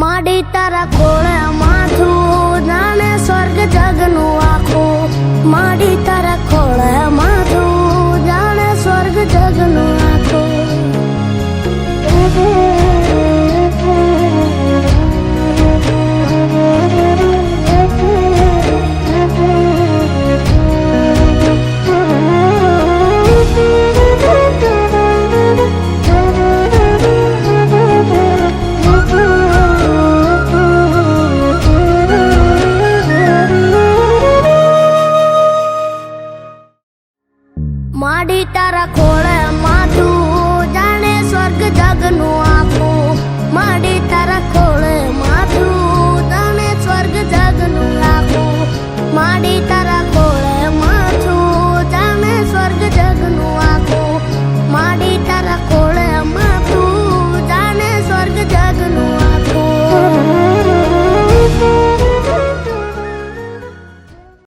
மாடி தர கோலமா માડી તારા ખોળે માથું જાણે સ્વર્ગ જગનું